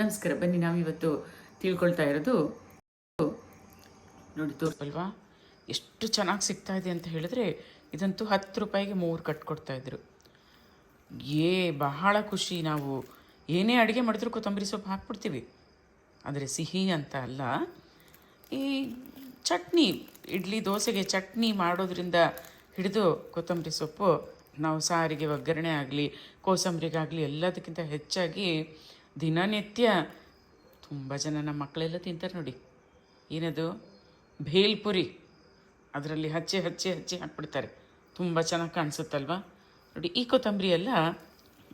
ನಮಸ್ಕಾರ, ಬನ್ನಿ ನಾವಿವತ್ತು ತಿಳ್ಕೊಳ್ತಾ ಇರೋದು. ನೋಡಿ ತೋರ್ಪಲ್ವಾ ಎಷ್ಟು ಚೆನ್ನಾಗಿ ಸಿಗ್ತಾ ಇದೆ ಅಂತ ಹೇಳಿದ್ರೆ ಇದಂತೂ ಹತ್ತು ರೂಪಾಯಿಗೆ ಮೂರು ಕಟ್ಕೊಡ್ತಾ ಇದ್ರು. ಏ, ಬಹಳ ಖುಷಿ. ನಾವು ಏನೇ ಅಡುಗೆ ಮಾಡಿದ್ರು ಕೊತ್ತಂಬರಿ ಸೊಪ್ಪು ಹಾಕ್ಬಿಡ್ತೀವಿ. ಆದರೆ ಸಿಹಿ ಅಂತ ಅಲ್ಲ. ಈ ಚಟ್ನಿ, ಇಡ್ಲಿ, ದೋಸೆಗೆ ಚಟ್ನಿ ಮಾಡೋದ್ರಿಂದ ಹಿಡಿದು ಕೊತ್ತಂಬರಿ ಸೊಪ್ಪು ನಾವು ಸಾರಿಗೆ ಒಗ್ಗರಣೆ ಆಗಲಿ, ಕೋಸಂಬರಿಗಾಗಲಿ ಎಲ್ಲದಕ್ಕಿಂತ ಹೆಚ್ಚಾಗಿ ದಿನನಿತ್ಯ ತುಂಬ ಜನ ನಮ್ಮ ಮಕ್ಕಳೆಲ್ಲ ತಿಂತಾರೆ ನೋಡಿ. ಏನದು? ಭೇಲ್ಪುರಿ ಅದರಲ್ಲಿ ಹಚ್ಚಿ ಹಚ್ಚಿ ಹಚ್ಚಿ ಹಾಕ್ಬಿಡ್ತಾರೆ. ತುಂಬ ಚೆನ್ನಾಗಿ ಕಾಣಿಸುತ್ತಲ್ವಾ? ನೋಡಿ, ಈ ಕೊತ್ತಂಬರಿ ಎಲ್ಲ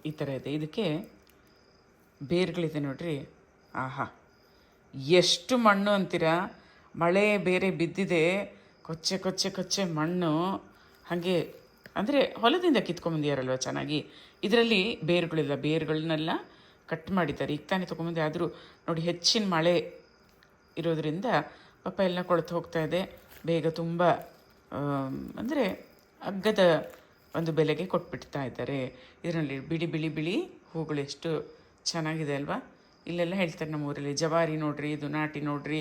ಈ ಥರ ಇದೆ. ಇದಕ್ಕೆ ಬೇರುಗಳಿದೆ ನೋಡ್ರಿ. ಆಹಾ. ಎಷ್ಟು ಮಣ್ಣು ಅಂತೀರಾ? ಮಳೆ ಬೇರೆ ಬಿದ್ದಿದೆ. ಕೊಚ್ಚೆ ಕೊಚ್ಚೆ ಕೊಚ್ಚೆ ಮಣ್ಣು. ಹಾಗೆ ಅಂದರೆ ಹೊಲದಿಂದ ಕಿತ್ಕೊಂಬಂದಿಯಾರಲ್ವ ಚೆನ್ನಾಗಿ? ಇದರಲ್ಲಿ ಬೇರುಗಳಿಲ್ಲ. ಬೇರುಗಳನ್ನೆಲ್ಲ ಕಟ್ ಮಾಡಿದ್ದಾರೆ. ಈಗ ತಾನೇ ತೊಗೊಂಬಂದೆ. ಆದರೂ ನೋಡಿ ಹೆಚ್ಚಿನ ಮಳೆ ಇರೋದರಿಂದ ಪಾಪ ಎಲ್ಲ ಕೊಳೆತು ಹೋಗ್ತಾ ಇದೆ. ಬೇಗ ತುಂಬ ಅಂದರೆ ಅಗ್ಗದ ಒಂದು ಬೆಲೆಗೆ ಕೊಟ್ಬಿಡ್ತಾ ಇದ್ದಾರೆ. ಇದರಲ್ಲಿ ಬಿಳಿ ಬಿಳಿ ಬಿಳಿ ಹೂಗಳು ಎಷ್ಟು ಚೆನ್ನಾಗಿದೆ ಅಲ್ವಾ? ಇಲ್ಲೆಲ್ಲ ಹೇಳ್ತಾರೆ ನಮ್ಮ ಊರಲ್ಲಿ, ಜವಾರಿ ನೋಡ್ರಿ, ಇದು ನಾಟಿ ನೋಡ್ರಿ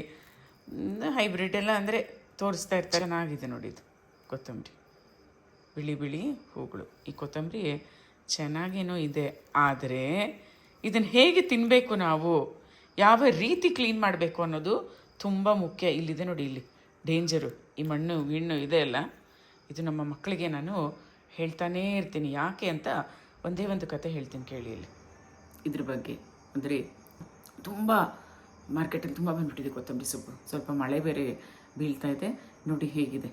ಹೈಬ್ರಿಡ್ ಎಲ್ಲ ಅಂದರೆ ತೋರಿಸ್ತಾ ಇರ್ತಾರೆ. ಚೆನ್ನಾಗಿದೆ ನೋಡಿ ಇದು ಕೊತ್ತಂಬರಿ. ಬಿಳಿ ಬಿಳಿ ಹೂಗಳು. ಈ ಕೊತ್ತಂಬರಿ ಚೆನ್ನಾಗೇನೋ ಇದೆ. ಆದರೆ ಇದನ್ನು ಹೇಗೆ ತಿನ್ನಬೇಕು ನಾವು? ಯಾವ ರೀತಿ ಕ್ಲೀನ್ ಮಾಡಬೇಕು ಅನ್ನೋದು ತುಂಬ ಮುಖ್ಯ ಇಲ್ಲಿದೆ ನೋಡಿ ಇಲ್ಲಿ. ಡೇಂಜರು, ಈ ಮಣ್ಣು ಗಿಣ್ಣು ಇದೆ ಅಲ್ಲ ಇದು ನಮ್ಮ ಮಕ್ಕಳಿಗೆ ನಾನು ಹೇಳ್ತಾನೇ ಇರ್ತೀನಿ. ಯಾಕೆ ಅಂತ ಒಂದೇ ಒಂದು ಕತೆ ಹೇಳ್ತೀನಿ ಕೇಳಿ ಇಲ್ಲಿ. ಇದ್ರ ಬಗ್ಗೆ ಅಂದರೆ ತುಂಬ ಮಾರ್ಕೆಟಲ್ಲಿ ತುಂಬ ಬಂದುಬಿಟ್ಟಿದೆ ಕೊತ್ತಂಬರಿ ಸೊಪ್ಪು. ಸ್ವಲ್ಪ ಮಳೆ ಬೇರೆ ಬೀಳ್ತಾ ಇದೆ. ನೋಡಿ ಹೇಗಿದೆ.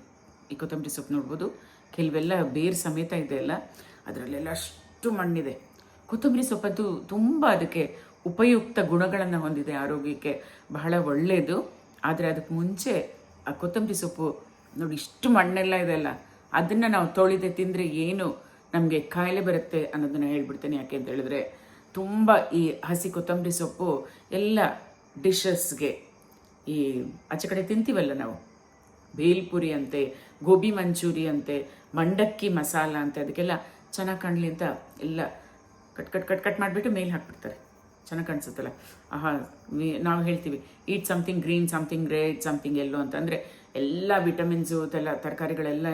ಈ ಕೊತ್ತಂಬರಿ ಸೊಪ್ಪು ನೋಡ್ಬೋದು. ಕೆಲವೆಲ್ಲ ಬೇರು ಸಮೇತ ಇದೆ ಅಲ್ಲ. ಅದರಲ್ಲೆಲ್ಲ ಅಷ್ಟು ಮಣ್ಣಿದೆ. ಕೊತ್ತಂಬರಿ ಸೊಪ್ಪಂತೂ ತುಂಬ ಅದಕ್ಕೆ ಉಪಯುಕ್ತ ಗುಣಗಳನ್ನು ಹೊಂದಿದೆ ಆರೋಗ್ಯಕ್ಕೆ. ಬಹಳ ಒಳ್ಳೆಯದು ಆದರೆ ಅದಕ್ಕೆ ಮುಂಚೆ ಆ ಕೊತ್ತಂಬರಿ ಸೊಪ್ಪು ನೋಡಿ ಇಷ್ಟು ಮಣ್ಣೆಲ್ಲ ಇದೆಲ್ಲ ಅದನ್ನು ನಾವು ತೊಳೆದೆ ತಿಂದರೆ ಏನು ನಮಗೆ ಕಾಯಿಲೆ ಬರುತ್ತೆ ಅನ್ನೋದನ್ನು ಹೇಳ್ಬಿಡ್ತೇನೆ. ಯಾಕೆ ಅಂತ ಹೇಳಿದ್ರೆ ತುಂಬ ಈ ಹಸಿ ಕೊತ್ತಂಬರಿ ಸೊಪ್ಪು ಎಲ್ಲ ಡಿಶಸ್ಗೆ ಈ ಆಚೆ ಕಡೆ ತಿಂತೀವಲ್ಲ ನಾವು? ಬೇಲ್ಪುರಿ ಅಂತೆ, ಗೋಬಿ ಮಂಚೂರಿ ಅಂತೆ, ಮಂಡಕ್ಕಿ ಮಸಾಲ ಅಂತೆ, ಅದಕ್ಕೆಲ್ಲ ಚೆನ್ನಾಗಿ ಕಾಣಲಿ ಅಂತ ಎಲ್ಲ ಕಟ್ ಕಟ್ ಕಟ್ ಕಟ್ ಮಾಡಿಬಿಟ್ಟು ಮೇಲೆ ಹಾಕ್ಬಿಡ್ತಾರೆ. ಚೆನ್ನಾಗಿ ಕಾಣಿಸುತ್ತಲ್ಲ? ಆಹಾ ನಾವು ಹೇಳ್ತೀವಿ eat something green something red something yellow ಅಂತಂದರೆ ಎಲ್ಲ ವಿಟಮಿನ್ಸು ಎಲ್ಲ ತರಕಾರಿಗಳೆಲ್ಲ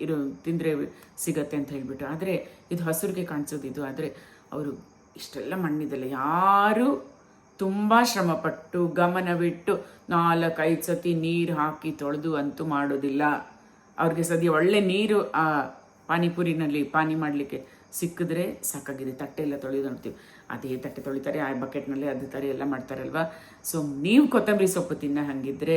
ಇರೋ, ತಿಂದರೆ ಸಿಗತ್ತೆ ಅಂತ ಹೇಳಿಬಿಟ್ಟು. ಆದರೆ ಇದು ಹಸುರಿಗೆ ಕಾಣಿಸೋದು ಇದು. ಆದರೆ ಅವರು ಇಷ್ಟೆಲ್ಲ ಮಣ್ಣಿದೆಲ್ಲ. ಯಾರು ತುಂಬ ಶ್ರಮಪಟ್ಟು, ಗಮನವಿಟ್ಟು ನಾಲ್ಕೈದು ಸತಿ ನೀರು ಹಾಕಿ ತೊಳೆದು ಅಂತೂ ಮಾಡೋದಿಲ್ಲ. ಅವ್ರಿಗೆ ಸದ್ಯ ಒಳ್ಳೆ ನೀರು, ಆ, ಪಾನಿಪುರಿನಲ್ಲಿ ಪಾನಿ ಮಾಡಲಿಕ್ಕೆ ಸಿಕ್ಕಿದ್ರೆ ಸಾಕಾಗಿದೆ. ತಟ್ಟೆ ಎಲ್ಲ ತೊಳೆಯೋದು ನೋಡ್ತೀವಿ ಅದೇ ತಟ್ಟೆ ತೊಳಿತಾರೆ, ಆ ಬಕೆಟ್ನಲ್ಲಿ ಅದೇ ಥರ ಎಲ್ಲ ಮಾಡ್ತಾರಲ್ವಾ? ಸೊ ನೀವು ಕೊತ್ತಂಬರಿ ಸೊಪ್ಪು ತಿನ್ನ ಹಾಗಿದ್ರೆ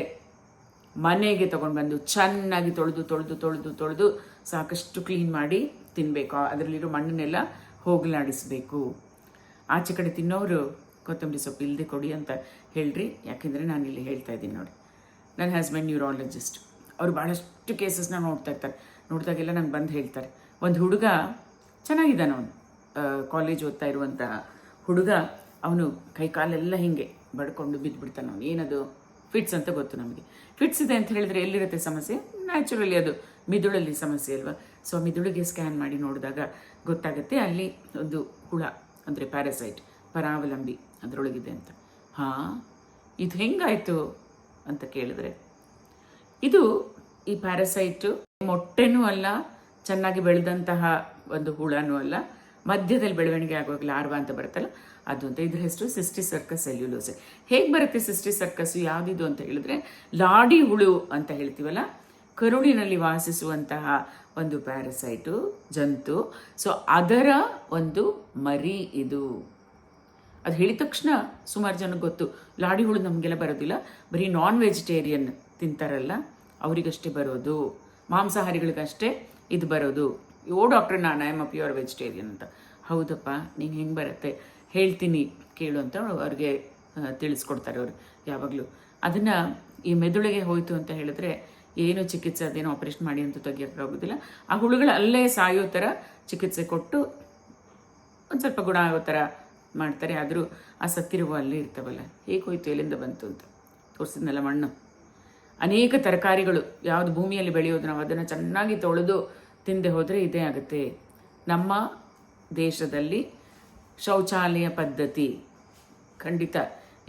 ಮನೆಗೆ ತೊಗೊಂಡು ಬಂದು ಚೆನ್ನಾಗಿ ತೊಳೆದು ತೊಳೆದು ತೊಳೆದು ತೊಳೆದು ಸಾಕಷ್ಟು ಕ್ಲೀನ್ ಮಾಡಿ ತಿನ್ನಬೇಕು ಅದರಲ್ಲಿರೋ ಮಣ್ಣನ್ನೆಲ್ಲ ಹೋಗಲಾಡಿಸ್ಬೇಕು. ಆಚೆ ಕಡೆ ತಿನ್ನೋರು ಕೊತ್ತಂಬರಿ ಸೊಪ್ಪು ಇಲ್ಲದೆ ಕೊಡಿ ಅಂತ ಹೇಳ್ರಿ. ಯಾಕೆಂದರೆ ನಾನು ಇಲ್ಲಿ ಹೇಳ್ತಾ ಇದ್ದೀನಿ ನೋಡಿ. ನನ್ನ ಹಸ್ಬೆಂಡ್ ನ್ಯೂರಾಲಜಿಸ್ಟ್. ಅವರು ಭಾಳಷ್ಟು ಕೇಸಸ್ನ ನೋಡ್ತಾ ಇರ್ತಾರೆ. ನೋಡಿದಾಗೆಲ್ಲ ನಂಗೆ ಬಂದು ಹೇಳ್ತಾರೆ. ಒಂದು ಹುಡುಗ ಚೆನ್ನಾಗಿದ್ದಾನೆ ಅವನು. ಕಾಲೇಜ್ ಓದ್ತಾ ಇರುವಂತಹ ಹುಡುಗ, ಅವನು ಕೈ ಕಾಲೆಲ್ಲ ಹಿಂಗೆ ಬಡ್ಕೊಂಡು ಬಿದ್ದುಬಿಡ್ತಾನೆ ಅವನು. ಏನದು? ಫಿಟ್ಸ್ ಅಂತ ಗೊತ್ತು ನಮಗೆ. ಫಿಟ್ಸ್ ಇದೆ ಅಂತ ಹೇಳಿದ್ರೆ ಎಲ್ಲಿರುತ್ತೆ ಸಮಸ್ಯೆ? ನ್ಯಾಚುರಲಿ ಅದು ಮಿದುಳಲ್ಲಿ ಸಮಸ್ಯೆ ಅಲ್ವಾ? ಸೊ ಮಿದುಳಿಗೆ ಸ್ಕ್ಯಾನ್ ಮಾಡಿ ನೋಡಿದಾಗ ಗೊತ್ತಾಗುತ್ತೆ ಅಲ್ಲಿ ಒಂದು ಹುಳ, ಅಂದರೆ ಪ್ಯಾರಾಸೈಟ್ ಪರಾವಲಂಬಿ ಅದರೊಳಗಿದೆ ಅಂತ. ಹಾಂ, ಇದು ಹೆಂಗಾಯಿತು ಅಂತ ಕೇಳಿದ್ರೆ, ಇದು ಈ ಪ್ಯಾರಾಸೈಟು ಮೊಟ್ಟೆನೂ ಅಲ್ಲ, ಚೆನ್ನಾಗಿ ಬೆಳೆದಂತಹ ಒಂದು ಹುಳನೂ ಅಲ್ಲ, ಮಧ್ಯದಲ್ಲಿ ಬೆಳವಣಿಗೆ ಆಗುವಾಗ ಲಾರ್ವಾ ಅಂತ ಬರುತ್ತಲ್ಲ, ಅದು ಅಂತ. ಇದ್ರ ಹೆಸರು ಸಿಸ್ಟಿ ಸರ್ಕಸ್ ಸೆಲ್ಯುಲೋಸೆ. ಹೇಗೆ ಬರುತ್ತೆ ಸಿಸ್ಟಿ ಸರ್ಕಸ್ ಯಾವುದಿದು ಅಂತ ಹೇಳಿದ್ರೆ, ಲಾಡಿ ಹುಳು ಅಂತ ಹೇಳ್ತೀವಲ್ಲ, ಕರುಳಿನಲ್ಲಿ ವಾಸಿಸುವಂತಹ ಒಂದು ಪ್ಯಾರಸೈಟು, ಜಂತು. ಸೊ, ಅದರ ಒಂದು ಮರಿ ಇದು. ಅದು ಹೇಳಿದ ತಕ್ಷಣ ಸುಮಾರು ಜನಕ್ಕೆ ಗೊತ್ತು. ಲಾಡಿ ಹುಳು ನಮಗೆಲ್ಲ ಬರೋದಿಲ್ಲ. ಬರೀ ನಾನ್ ವೆಜಿಟೇರಿಯನ್ ತಿಂತಾರಲ್ಲ, ಅವರಿಗಷ್ಟೇ ಬರೋದು. ಮಾಂಸಾಹಾರಿಗಳಿಗಷ್ಟೇ ಇದು ಬರೋದು. ಓ ಡಾಕ್ಟ್ರ್, ನಾನು I am a pure vegetarian ಅಂತ. ಹೌದಪ್ಪ, ನೀನು ಹೆಂಗೆ ಬರುತ್ತೆ? ಹೇಳ್ತೀನಿ ಕೇಳು ಅಂತ ಅವ್ರಿಗೆ ತಿಳಿಸ್ಕೊಡ್ತಾರೆ ಅವರು ಯಾವಾಗಲೂ. ಅದನ್ನು ಈ ಮೆದುಳಿಗೆ ಹೋಯಿತು ಅಂತ ಹೇಳಿದ್ರೆ ಏನು ಚಿಕಿತ್ಸೆ, ಅದೇನೋ ಆಪರೇಷನ್ ಮಾಡಿ ಅಂತೂ ತೆಗಿಯೋಕ್ಕಾಗೋದಿಲ್ಲ ಆ ಹುಳುಗಳು ಅಲ್ಲೇ ಸಾಯೋ ಥರ ಚಿಕಿತ್ಸೆ ಕೊಟ್ಟು ಒಂದು ಸ್ವಲ್ಪ ಗುಣ ಆಗೋ ಥರ ಮಾಡ್ತಾರೆ. ಆದರೂ ಆ ಸತ್ತಿರುವ ಅಲ್ಲೇ ಇರ್ತಾವಲ್ಲ, ಹೇಗೆ ಹೋಯ್ತು, ಎಲ್ಲಿಂದ ಬಂತು ಅಂತ ತೋರಿಸಿದ್ನಲ್ಲ ಮಣ್ಣು. ಅನೇಕ ತರಕಾರಿಗಳು, ಯಾವುದು ಭೂಮಿಯಲ್ಲಿ ಬೆಳೆಯೋದು, ನಾವು ಅದನ್ನು ಚೆನ್ನಾಗಿ ತೊಳೆದು ತಿಂದೆ ಹೋದರೆ ಇದೇ ಆಗುತ್ತೆ. ನಮ್ಮ ದೇಶದಲ್ಲಿ ಶೌಚಾಲಯ ಪದ್ಧತಿ ಖಂಡಿತ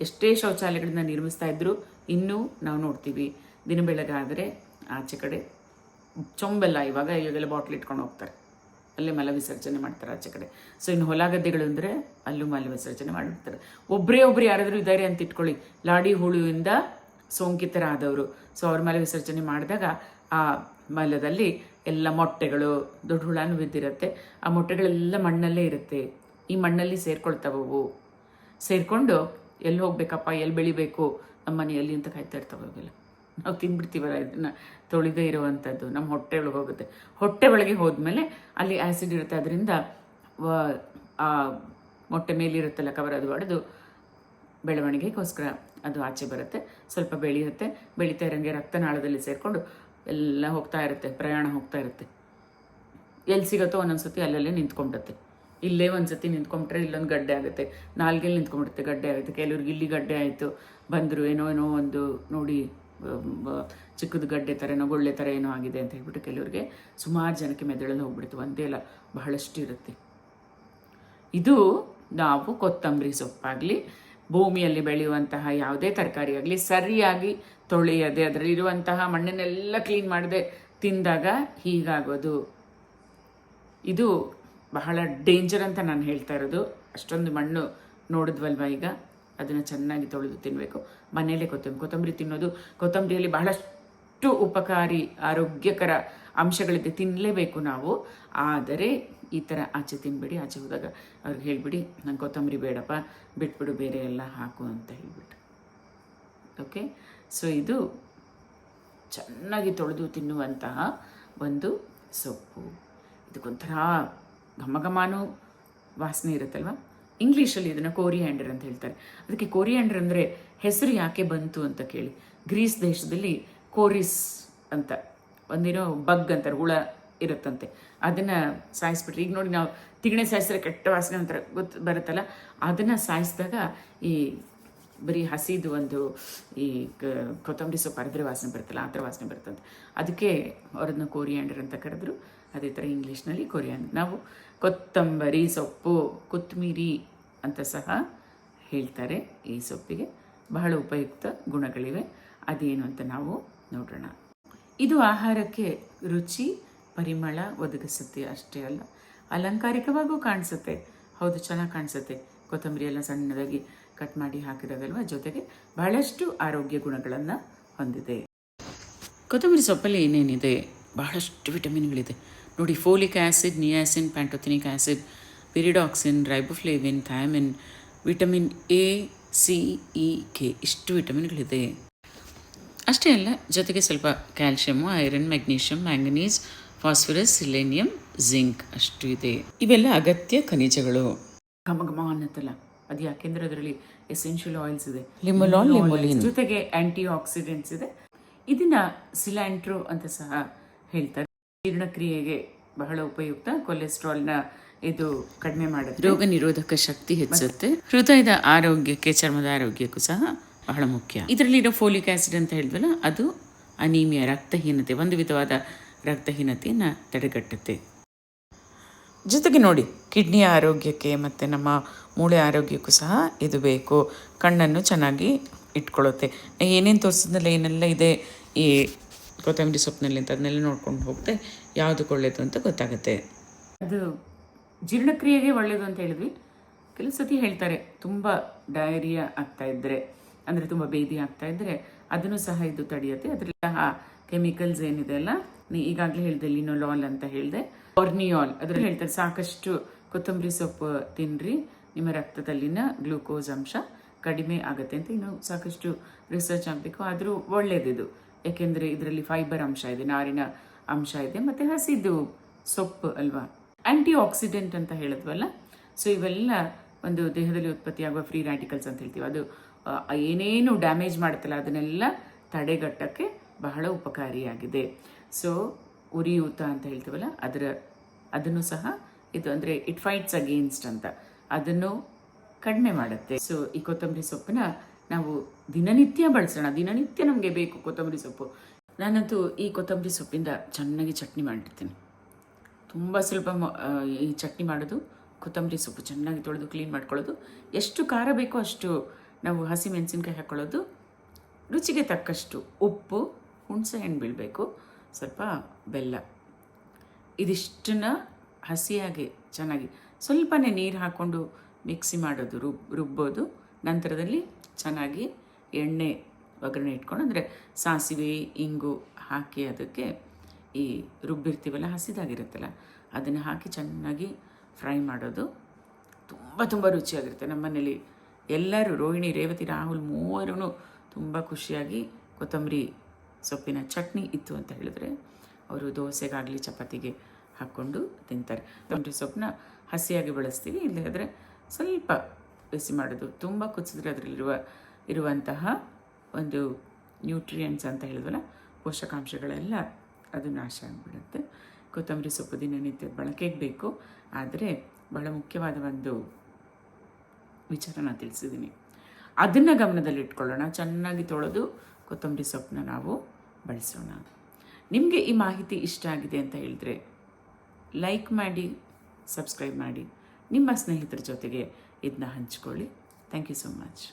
ಎಷ್ಟೇ ಶೌಚಾಲಯಗಳನ್ನ ನಿರ್ಮಿಸ್ತಾ ಇದ್ರು ಇನ್ನೂ ನಾವು ನೋಡ್ತೀವಿ. ದಿನ ಬೆಳಗಾದರೆ ಆಚೆ ಕಡೆ ಚೊಂಬೆಲ್ಲ ಇವಾಗ ಇವಾಗೆಲ್ಲ ಬಾಟ್ಲ್ ಇಟ್ಕೊಂಡು ಹೋಗ್ತಾರೆ. ಅಲ್ಲೇ ಮಲ ವಿಸರ್ಜನೆ ಮಾಡ್ತಾರೆ ಆಚೆ ಕಡೆ. ಸೊ ಇನ್ನು ಹೊಲ ಗದ್ದೆಗಳು ಅಂದರೆ ಅಲ್ಲೂ ಮಲ ವಿಸರ್ಜನೆ ಮಾಡಿರ್ತಾರೆ ಒಬ್ಬರೇ ಒಬ್ರು ಯಾರಾದರೂ ಇದ್ದಾರೆ ಅಂತ ಇಟ್ಕೊಳ್ಳಿ. ಲಾಡಿ ಹುಳುವಿಂದ ಸೋಂಕಿತರಾದವರು. ಸೊ ಅವ್ರ ಮಲ ವಿಸರ್ಜನೆ ಮಾಡಿದಾಗ ಆ ಮಲದಲ್ಲಿ ಎಲ್ಲ ಮೊಟ್ಟೆಗಳು ದೊಡ್ಡ ಹುಳಾನು ಬಿದ್ದಿರುತ್ತೆ. ಆ ಮೊಟ್ಟೆಗಳೆಲ್ಲ ಮಣ್ಣಲ್ಲೇ ಇರುತ್ತೆ. ಈ ಮಣ್ಣಲ್ಲಿ ಸೇರ್ಕೊಳ್ತಾವವು ಸೇರಿಕೊಂಡು ಎಲ್ಲಿ ಹೋಗ್ಬೇಕಪ್ಪ, ಎಲ್ಲಿ ಬೆಳಿಬೇಕು, ನಮ್ಮ ಮನೆಯಲ್ಲಿ ಅಂತ ಕಾಯ್ತಾ ಇರ್ತಾವೆ ನಾವು ತಿಂದ್ಬಿಡ್ತೀವಲ್ಲ ಇದನ್ನು, ತೊಳಿದೇ ಇರುವಂಥದ್ದು, ನಮ್ಮ ಹೊಟ್ಟೆ ಒಳಗೆ ಹೋಗುತ್ತೆ. ಹೊಟ್ಟೆ ಒಳಗೆ ಹೋದ್ಮೇಲೆ ಅಲ್ಲಿ ಆ್ಯಸಿಡ್ ಇರುತ್ತೆ. ಅದರಿಂದ ಆ ಮೊಟ್ಟೆ ಮೇಲಿರುತ್ತಲ್ಲ ಕವರ್ ಅದು ಹೊಡೆದು ಬೆಳವಣಿಗೆಗೋಸ್ಕರ ಅದು ಆಚೆ ಬರುತ್ತೆ. ಸ್ವಲ್ಪ ಬೆಳೆಯುತ್ತೆ. ಬೆಳೀತಾ ಇರೋಂಗೆ ರಕ್ತನಾಳದಲ್ಲಿ ಸೇರಿಕೊಂಡು ಎಲ್ಲ ಹೋಗ್ತಾ ಇರುತ್ತೆ, ಪ್ರಯಾಣ ಹೋಗ್ತಾ ಇರುತ್ತೆ. ಎಲ್ಲಿ ಸಿಗುತ್ತೋ ಒಂದೊಂದ್ಸತಿ ಅಲ್ಲಲ್ಲೇ ನಿಂತ್ಕೊಂಡ್ಬಿಡುತ್ತೆ ಇಲ್ಲೇ ಒಂದ್ಸತಿ ನಿಂತ್ಕೊಂಡ್ಬಿಟ್ರೆ ಇಲ್ಲೊಂದು ಗಡ್ಡೆ ಆಗುತ್ತೆ. ನಾಲ್ಗೆಲ್ಲಿ ನಿಂತ್ಕೊಂಡ್ಬಿಡುತ್ತೆ ಗಡ್ಡೆ ಆಗುತ್ತೆ. ಕೆಲವ್ರಿಗೆ ಇಲ್ಲಿ ಗಡ್ಡೆ ಆಯಿತು, ಬಂದರು ಏನೋ ಏನೋ ಒಂದು ನೋಡಿ ಚಿಕ್ಕದ ಗಡ್ಡೆ ಥರ ಏನೋ ಗೊಳ್ಳೆ ಥರ ಏನೋ ಆಗಿದೆ ಅಂತ ಹೇಳ್ಬಿಟ್ಟು ಕೆಲವ್ರಿಗೆ ಸುಮಾರು ಜನಕ್ಕೆ ಮೆದುಳಲ್ಲಿ ಹೋಗ್ಬಿಡ್ತು ಒಂದೇ ಅಲ್ಲ ಬಹಳಷ್ಟು ಇರುತ್ತೆ ಇದು ನಾವು ಕೊತ್ತಂಬರಿ ಸೊಪ್ಪಾಗಲಿ, ಭೂಮಿಯಲ್ಲಿ ಬೆಳೆಯುವಂತಹ ಯಾವುದೇ ತರಕಾರಿ ಆಗಲಿ, ಸರಿಯಾಗಿ ತೊಳೆಯದೆ, ಅದರಲ್ಲಿರುವಂತಹ ಮಣ್ಣನ್ನೆಲ್ಲ ಕ್ಲೀನ್ ಮಾಡದೆ ತಿಂದಾಗ ಹೀಗಾಗೋದು. ಇದು ಬಹಳ ಡೇಂಜರ್ ಅಂತ ನಾನು ಹೇಳ್ತಾ ಇರೋದು. ಅಷ್ಟೊಂದು ಮಣ್ಣು ನೋಡಿದ್ವಲ್ವ ಈಗ? ಅದನ್ನು ಚೆನ್ನಾಗಿ ತೊಳೆದು ತಿನ್ನಬೇಕು ಮನೆಯಲ್ಲೇ ಕೊತ್ತಂಬರಿ ಕೊತ್ತಂಬರಿ ತಿನ್ನೋದು ಕೊತ್ತಂಬರಿಯಲ್ಲಿ ಬಹಳಷ್ಟು ಉಪಕಾರಿ, ಆರೋಗ್ಯಕರ ಅಂಶಗಳಿದೆ ತಿನ್ನಲೇಬೇಕು ನಾವು. ಆದರೆ ಈ ಥರ ಆಚೆ ತಿನ್ಬೇಡಿ, ಆಚೆ ಹೋದಾಗ ಅವ್ರಿಗೆ ಹೇಳಿಬಿಡಿ, ನಂಗೆ ಕೊತ್ತಂಬರಿ ಬೇಡಪ್ಪ, ಬಿಟ್ಬಿಡು, ಬೇರೆ ಎಲ್ಲ ಹಾಕು ಅಂತ ಹೇಳ್ಬಿಟ್ಟು. ಓಕೆ? ಸೊ ಇದು ಚೆನ್ನಾಗಿ ತೊಳೆದು ತಿನ್ನುವಂತಹ ಒಂದು ಸೊಪ್ಪು. ಇದಕ್ಕೊಂಥರ ಘಮ ಘಮಾನು ವಾಸನೆ ಇರುತ್ತಲ್ವ? ಇಂಗ್ಲೀಷಲ್ಲಿ ಇದನ್ನು ಕೋರಿಯಾಂಡರ್ ಅಂತ ಹೇಳ್ತಾರೆ. ಅದಕ್ಕೆ ಕೋರಿಯಾಂಡರ್ ಅಂದರೆ ಹೆಸರು ಯಾಕೆ ಬಂತು ಅಂತ ಕೇಳಿ. ಗ್ರೀಸ್ ದೇಶದಲ್ಲಿ ಕೋರಿಸ್ ಅಂತ, ಒಂದೇನೋ ಬಗ್ ಅಂತಾರೆ ಹುಳ ಇರುತ್ತಂತೆ. ಅದನ್ನು ಸಾಯಿಸ್ಬಿಟ್ರೆ, ಈಗ ನೋಡಿ ನಾವು ತಿಗಣೆ ಸಾಯಿಸಿದ್ರೆ ಕೆಟ್ಟ ವಾಸನೆ ಅಂತಾರೆ ಗೊತ್ತು ಬರುತ್ತಲ್ಲ? ಅದನ್ನು ಸಾಯಿಸಿದಾಗ ಈ ಬರೀ ಹಸಿದು ಒಂದು ಈ ಕೊತ್ತಂಬರಿ ಸೊಪ್ಪು ಅರೆದ್ರೆ ವಾಸನೆ ಬರುತ್ತಲ್ಲ, ಆ ಥರ ವಾಸನೆ ಬರ್ತಂತೆ ಅದಕ್ಕೆ ಅವ್ರನ್ನ ಕೋರಿಯಾಂಡರ್ ಅಂತ ಕರೆದ್ರು. ಅದೇ ಥರ ಇಂಗ್ಲೀಷ್ನಲ್ಲಿ ಕೊರಿಯಾಂಡರ್ ನಾವು ಕೊತ್ತಂಬರಿ ಸೊಪ್ಪು ಕೊತ್ತಂಬರಿ ಅಂತ ಸಹ ಹೇಳ್ತಾರೆ ಈ ಸೊಪ್ಪಿಗೆ. ಬಹಳ ಉಪಯುಕ್ತ ಗುಣಗಳಿವೆ. ಅದೇನು ಅಂತ ನಾವು ನೋಡೋಣ. ಇದು ಆಹಾರಕ್ಕೆ ರುಚಿ, ಪರಿಮಳ ಒದಗಿಸುತ್ತೆ ಅಷ್ಟೇ ಅಲ್ಲ. ಅಲಂಕಾರಿಕವಾಗೂ ಕಾಣಿಸುತ್ತೆ. ಹೌದು, ಚೆನ್ನಾಗಿ ಕಾಣಿಸುತ್ತೆ. ಕೊತ್ತಂಬರಿ ಎಲ್ಲ ಸಣ್ಣದಾಗಿ ಕಟ್ ಮಾಡಿ ಹಾಕಿದಾಗಲ್ವ? ಜೊತೆಗೆ ಬಹಳಷ್ಟು ಆರೋಗ್ಯ ಗುಣಗಳನ್ನು ಹೊಂದಿದೆ. ಕೊತ್ತಂಬರಿ ಸೊಪ್ಪಲ್ಲಿ ಏನೇನಿದೆ? ಬಹಳಷ್ಟು ವಿಟಮಿನ್ಗಳಿದೆ. ನೋಡಿ folic acid niacin pantothenic acid pyridoxine riboflavin thiamine vitamin A C E K ಇಷ್ಟು ವಿಟಮಿನ್ಗಳಿದೆ. ಅಷ್ಟೇ ಅಲ್ಲ, ಜೊತೆಗೆ ಸ್ವಲ್ಪ calcium iron magnesium manganese, phosphorus, selenium, zinc ಅಷ್ಟು ಇದೆ. ಇವೆಲ್ಲ ಅಗತ್ಯ ಖನಿಜಗಳು. ಘಮ ಘಮ ಅನ್ನತ್ತಲ್ಲ ಅದು ಯಾಕೆಂದ್ರೆ ಅದರಲ್ಲಿ ಎಸೆನ್ಷಿಯಲ್ ಆಯಿಲ್ಸ್ ಇದೆ. ಲಿಮೊಲಾಲ್, ಲಿಮೊಲಿನ್. ಜೊತೆಗೆ ಆಂಟಿ ಆಕ್ಸಿಡೆಂಟ್ಸ್ ಇದೆ. ಇದನ್ನ ಸಿಲ್ಯಾಂಟ್ರೋ ಅಂತ ಸಹ ಹೇಳ್ತಾರೆ. ಜೀರ್ಣಕ್ರಿಯೆಗೆ ಬಹಳ ಉಪಯುಕ್ತ. ಕೊಲೆಸ್ಟ್ರಾಲ್ನ ಇದು ಕಡಿಮೆ ಮಾಡುತ್ತೆ. ರೋಗ ನಿರೋಧಕ ಶಕ್ತಿ ಹೆಚ್ಚುತ್ತೆ. ಹೃದಯದ ಆರೋಗ್ಯಕ್ಕೆ ಚರ್ಮದ ಆರೋಗ್ಯಕ್ಕೂ ಸಹ ಬಹಳ ಮುಖ್ಯ. ಇದರಲ್ಲಿರೋ ಫೋಲಿಕ್ ಆಸಿಡ್ ಅಂತ ಹೇಳಿದ್ವಲ್ಲ ಅದು ಅನೀಮಿಯಾ ರಕ್ತಹೀನತೆ ಒಂದು ವಿಧವಾದ ರಕ್ತಹೀನತೆಯನ್ನು ತಡೆಗಟ್ಟುತ್ತೆ. ಜೊತೆಗೆ ನೋಡಿ ಕಿಡ್ನಿಯ ಆರೋಗ್ಯಕ್ಕೆ ಮತ್ತು ನಮ್ಮ ಮೂಳೆ ಆರೋಗ್ಯಕ್ಕೂ ಸಹ ಇದು ಬೇಕು. ಕಣ್ಣನ್ನು ಚೆನ್ನಾಗಿ ಇಟ್ಕೊಳ್ಳುತ್ತೆ. ಏನೇನು ತೋರಿಸಿದ್ನಲ್ಲ, ಏನೆಲ್ಲ ಇದೆ? ಈ ಕೊತ್ತಂಬರಿ ಸೊಪ್ಪಿನಲ್ಲಿ ಅಂತ ಅದನ್ನೆಲ್ಲ ನೋಡ್ಕೊಂಡು ಹೋಗ್ತೆ ಯಾವುದಕ್ಕೆ ಒಳ್ಳೆಯದು ಅಂತ ಗೊತ್ತಾಗುತ್ತೆ. ಅದು ಜೀರ್ಣಕ್ರಿಯೆಗೆ ಒಳ್ಳೆಯದು ಅಂತ ಹೇಳಿದ್ವಿ. ಕೆಲವು ಸತಿ ಹೇಳ್ತಾರೆ, ತುಂಬ ಡಯರಿಯಾ ಆಗ್ತಾ ಇದ್ದರೆ ಅಂದರೆ ತುಂಬ ಬೇದಿ ಆಗ್ತಾ ಇದ್ದರೆ ಅದನ್ನು ಸಹ ಇದು ತಡೆಯುತ್ತೆ. ಅದರಲ್ಲಿ ಕೆಮಿಕಲ್ಸ್ ಏನಿದೆ ಅಲ್ಲ, ನೀ ಈಗಾಗಲೇ ಹೇಳಿದೆ, ಲಿನೋಲಾಲ್ ಅಂತ ಹೇಳಿದೆ. ಆರ್ನಿಯಾಲ್ ಅದ್ರಲ್ಲಿ ಹೇಳ್ತಾರೆ, ಸಾಕಷ್ಟು ಕೊತ್ತಂಬರಿ ಸೊಪ್ಪು ತಿನ್ನಿರಿ ನಿಮ್ಮ ರಕ್ತದಲ್ಲಿನ ಗ್ಲೂಕೋಸ್ ಅಂಶ ಕಡಿಮೆ ಆಗುತ್ತೆ ಅಂತ ಇನ್ನು ಸಾಕಷ್ಟು ರಿಸರ್ಚ್ ಆಗಬೇಕು. ಆದರೂ ಒಳ್ಳೆಯದಿದು ಯಾಕೆಂದರೆ ಇದರಲ್ಲಿ ಫೈಬರ್ ಅಂಶ ಇದೆ, ನಾರಿನ ಅಂಶ ಇದೆ, ಮತ್ತು ಹಸಿದು ಸೊಪ್ಪು ಅಲ್ವಾ? ಆಂಟಿ ಆಕ್ಸಿಡೆಂಟ್ ಅಂತ ಹೇಳಿದ್ವಲ್ಲ? ಸೊ ಇವೆಲ್ಲ ಒಂದು ದೇಹದಲ್ಲಿ ಉತ್ಪತ್ತಿಯಾಗುವ ಫ್ರೀ ರ್ಯಾಟಿಕಲ್ಸ್ ಅಂತ ಹೇಳ್ತೀವಿ. ಅದು ಏನೇನು ಡ್ಯಾಮೇಜ್ ಮಾಡುತ್ತಲ್ಲ, ಅದನ್ನೆಲ್ಲ ತಡೆಗಟ್ಟಕ್ಕೆ ಬಹಳ ಉಪಕಾರಿಯಾಗಿದೆ. ಸೊ ಉರಿಯೂತ ಅಂತ ಹೇಳ್ತೀವಲ್ಲ, ಅದರ, ಅದನ್ನು ಸಹ ಇದು ಅಂದರೆ ಇಟ್ ಫೈಟ್ಸ್ ಅಗೇನ್ಸ್ಟ್ ಅಂತ. ಅದನ್ನು ಕಡಿಮೆ ಮಾಡುತ್ತೆ. ಸೊ ಈ ಕೊತ್ತಂಬರಿ ಸೊಪ್ಪನ್ನ ನಾವು ದಿನನಿತ್ಯ ಬಳಸೋಣ. ದಿನನಿತ್ಯ ನಮಗೆ ಬೇಕು ಕೊತ್ತಂಬರಿ ಸೊಪ್ಪು. ನಾನಂತೂ ಈ ಕೊತ್ತಂಬರಿ ಸೊಪ್ಪಿಂದ ಚೆನ್ನಾಗಿ ಚಟ್ನಿ ಮಾಡಿರ್ತೀನಿ. ತುಂಬ ಸುಲಭ ಈ ಚಟ್ನಿ ಮಾಡೋದು, ಕೊತ್ತಂಬರಿ ಸೊಪ್ಪು ಚೆನ್ನಾಗಿ ತೊಳೆದು ಕ್ಲೀನ್ ಮಾಡ್ಕೊಳ್ಳೋದು, ಎಷ್ಟು ಖಾರ ಬೇಕೋ ಅಷ್ಟು ನಾವು ಹಸಿ ಮೆಣಸಿನ್ಕಾಯಿ ಹಾಕ್ಕೊಳ್ಳೋದು ರುಚಿಗೆ ತಕ್ಕಷ್ಟು ಉಪ್ಪು ಹುಣಸೆ ಹಣ್ಣು ಬೀಳಬೇಕು. ಸ್ವಲ್ಪ ಬೆಲ್ಲ. ಇದಿಷ್ಟನ್ನ ಹಸಿಯಾಗಿ, ಚೆನ್ನಾಗಿ ಸ್ವಲ್ಪನೇ ನೀರು ಹಾಕ್ಕೊಂಡು ಮಿಕ್ಸಿ ಮಾಡೋದು, ರುಬ್, ರುಬ್ಬೋದು. ನಂತರದಲ್ಲಿ ಚೆನ್ನಾಗಿ ಎಣ್ಣೆ ಒಗ್ಗರಣೆ ಇಟ್ಕೊಂಡು, ಅಂದರೆ ಸಾಸಿವೆ, ಇಂಗು ಹಾಕಿ ಅದಕ್ಕೆ ಈ ರುಬ್ಬಿರ್ತೀವಲ್ಲ, ಹಸಿದಾಗಿರುತ್ತಲ್ಲ, ಅದನ್ನು ಹಾಕಿ ಚೆನ್ನಾಗಿ ಫ್ರೈ ಮಾಡೋದು ತುಂಬ ತುಂಬ ರುಚಿಯಾಗಿರುತ್ತೆ. ನಮ್ಮ ಮನೇಲಿ ಎಲ್ಲರೂ, ರೋಹಿಣಿ, ರೇವತಿ, ರಾಹುಲ್ ಮೂವರೂ ತುಂಬ ಖುಷಿಯಾಗಿ ಕೊತ್ತಂಬರಿ ಸೊಪ್ಪಿನ ಚಟ್ನಿ ಇತ್ತು ಅಂತ ಹೇಳಿದ್ರೆ ಅವರು ದೋಸೆಗಾಗಲಿ ಚಪಾತಿಗೆ ಹಾಕ್ಕೊಂಡು ತಿಂತಾರೆ. ಕೊತ್ತಂಬರಿ ಸೊಪ್ಪನ್ನ ಹಸಿಯಾಗಿ ಬಳಸ್ತೀವಿ. ಇಲ್ಲದ್ರೆ ಸ್ವಲ್ಪ ಬಿಸಿ ಮಾಡೋದು. ತುಂಬ ಕುದಿಸಿದ್ರೆ ಅದರಲ್ಲಿರುವ ಇರುವಂತಹ ಒಂದು ನ್ಯೂಟ್ರಿಯೆಂಟ್ಸ್ ಅಂತ ಹೇಳಿದ್ವಲ್ಲ, ಪೋಷಕಾಂಶಗಳೆಲ್ಲ ಅದು ನಾಶ ಆಗಿಬಿಡುತ್ತೆ. ಕೊತ್ತಂಬರಿ ಸೊಪ್ಪು ದಿನನಿತ್ಯ ಬಳಕೆಗೆ ಬೇಕು. ಆದರೆ ಬಹಳ ಮುಖ್ಯವಾದ ಒಂದು ವಿಚಾರ ನಾನು ತಿಳಿಸಿದ್ದೀನಿ. ಅದನ್ನು ಗಮನದಲ್ಲಿಟ್ಕೊಳ್ಳೋಣ. ಚೆನ್ನಾಗಿ ತೊಳೆದು ಕೊತ್ತಂಬರಿ ಸೊಪ್ಪನ್ನ ನಾವು ಬಳಸೋಣ. ನಿಮಗೆ ಈ ಮಾಹಿತಿ ಇಷ್ಟ ಆಗಿದೆ ಅಂತ ಹೇಳಿದ್ರೆ ಲೈಕ್ ಮಾಡಿ ಸಬ್ಸ್ಕ್ರೈಬ್ ಮಾಡಿ. ನಿಮ್ಮ ಸ್ನೇಹಿತರ ಜೊತೆಗೆ ಇದನ್ನ ಹಂಚಿಕೊಳ್ಳಿ. Thank you so much